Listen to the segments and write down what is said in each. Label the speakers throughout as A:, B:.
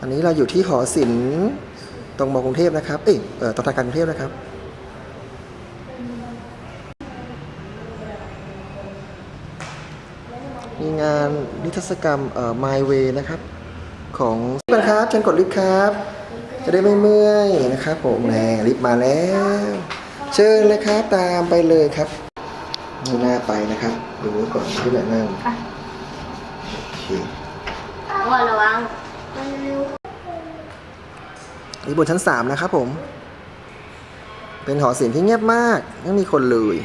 A: อันนี้เราอยู่ที่หอศิลป์ตรงมอกรุงเทพนะครับ เอ้ยเออตรงธนาคารกรุงเทพนะครับ มีงานนิทรรศกรรมเอ่อ My Way นะครับ ของเพื่อนครับเชิญกดลิฟต์ครับ จะได้ไม่เมื่อยนะครับผมแหนลิฟต์มาแล้ว เชิญเลยครับตามไปเลยครับนี่หน้าไปนะครับ ดูก่อนที่ไหนนั่งโอเค
B: ว่าระวัง
A: นี่บนชั้นสามนะครับผม เป็นหอศิลป์ที่เงียบมาก ไม่มีคนเลย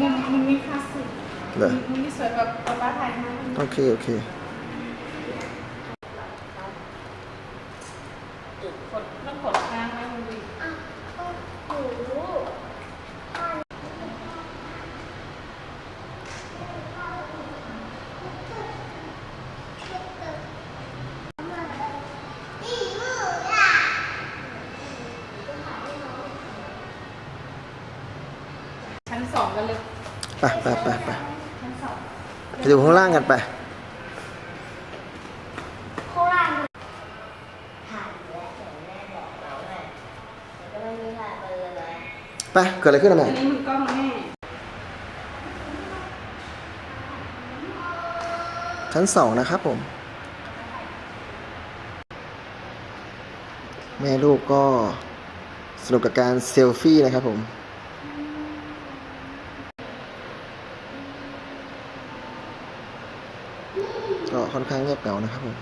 C: มุมมุมนี้คลาสสิก
A: เหรอ
C: มุมนี้สวยแบบป้าป้าถ่ายมา
A: โอเค โอเค
C: กดต้องกดค้างไว้มุมนี้ ชั้น สองกันเลย
A: ไปไปไปไปไปดูข้างล่างกันไป
B: ข้างล่างถ่ายแล้วแต่แม่บอกเราเลยแต่ก็ไม่มีถ่ายไปเลยนะ
A: ไปเกิดอะไรขึ้นอะแม่
C: อันนี้มันกล้องแม่
A: ชั้นสองนะครับผม แม่ลูกก็สนุกกับการเซลฟี่นะครับผม ก็ค่อนข้างเงียบเหงานะครับผม